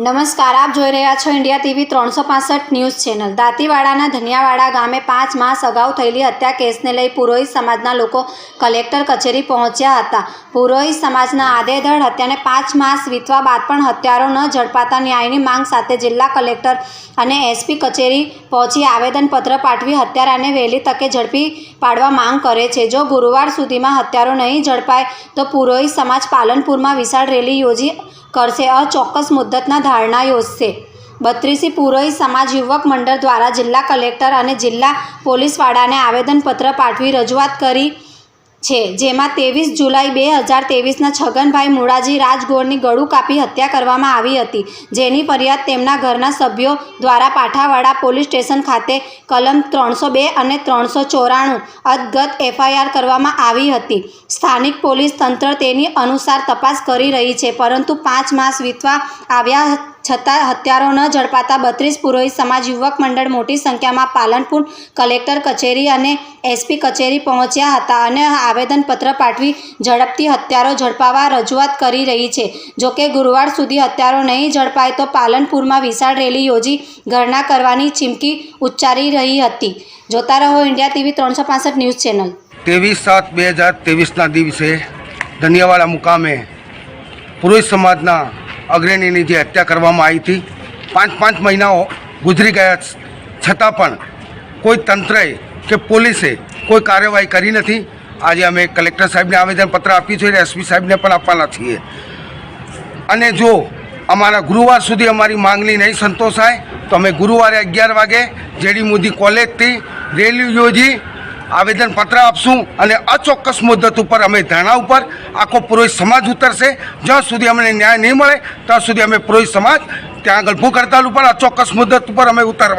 નમસ્કાર, આપ જોઈ રહ્યા છો ઇન્ડિયા ટીવી ત્રણસો પાસઠ ન્યૂઝ ચેનલ. દાંતીવાડાના ધનિયાવાડા ગામે પાંચ માસ અગાઉ થયેલી હત્યા કેસને લઈ પુરોહિત સમાજના લોકો કલેક્ટર કચેરી પહોંચ્યા હતા. પુરોહિત સમાજના આદેધડ હત્યાને પાંચ માસ વીતવા બાદ પણ હત્યારો ન ઝડપાતા ન્યાયની માંગ સાથે જિલ્લા કલેક્ટર અને એસપી કચેરી પહોંચી આવેદનપત્ર પાઠવી હત્યારાને વહેલી તકે ઝડપી પાડવા માંગ કરે છે. જો ગુરુવાર સુધીમાં હત્યારો નહીં ઝડપાય, તો પુરોહિત સમાજ પાલનપુરમાં વિશાળ રેલી યોજી કરશે. અચોક્કસ મુદ્દતના ધારણા યોજશે. બત્રીસી પુરોહિત સમાજ યુવક મંડળ દ્વારા જિલ્લા કલેક્ટર અને જિલ્લા પોલીસ વડાને આવેદનપત્ર પાઠવી રજૂઆત કરી છે, જેમાં ત્રેવીસ જુલાઈ બે હજાર ત્રેવીસના છગનભાઈ મુળાજી રાજગોરની ગળું કાપી હત્યા કરવામાં આવી હતી, જેની ફરિયાદ તેમના ઘરના સભ્યો દ્વારા પાઠાવાડા પોલીસ સ્ટેશન ખાતે કલમ ત્રણસો બે અને ત્રણસો ચોરાણું અદગત એફઆઈઆર કરવામાં આવી હતી. સ્થાનિક પોલીસ તંત્ર તેની અનુસાર તપાસ કરી રહી છે, પરંતુ પાંચ માસ વીતવા આવ્યા છતાં હત્યારો ન ઝડપાતા બત્રીસ પુરોહિત સમાજ યુવક મંડળ મોટી સંખ્યામાં પાલનપુર કલેક્ટર કચેરી અને એસપી કચેરી પહોંચ્યા હતા અને આવેદનપત્ર પાઠવી ઝડપથી હત્યારો ઝડપાવા રજૂઆત કરી રહી છે. જોકે ગુરુવાર સુધી હત્યારો નહીં ઝડપાય તો પાલનપુરમાં વિશાળ રેલી યોજી ઘરના કરવાની ચીમકી ઉચ્ચારી રહી હતી. જોતા રહો ઇન્ડિયા ટીવી ત્રણસો પાસઠ ન્યૂઝ ચેનલ. ત્રેવીસ સાત બે હજાર ત્રેવીસના દિવસે ધનિયાવાડા મુકામે પુરુષ સમાજના અગ્રણીની જે હત્યા કરવામાં આવી હતી, પાંચ પાંચ મહિનાઓ ગુજરી ગયા છતાં પણ કોઈ તંત્રએ કે પોલીસે કોઈ કાર્યવાહી કરી નથી. આજે અમે કલેક્ટર સાહેબને આવેદનપત્ર આપ્યું છે અને એસપી સાહેબને પણ આપવાના છીએ. અને જો અમારા ગુરુવાર સુધી અમારી માંગણી નહીં સંતોષાય, તો અમે ગુરુવારે અગિયાર વાગે જેડી મોદી કોલેજથી રેલી યોજી આવેદનપત્ર આપશું અને અચોક્કસ મુદ્દત ઉપર અમે ધરણા ઉપર આખો પુરોહિત સમાજ ઉતરશે. જ્યાં સુધી અમને ન્યાય નહીં મળે, ત્યાં સુધી અમે પુરોહિત સમાજ ત્યાં આગળ ભૂખ હડતાલ ઉપર અચોક્કસ મુદ્દત ઉપર અમે ઉતરવા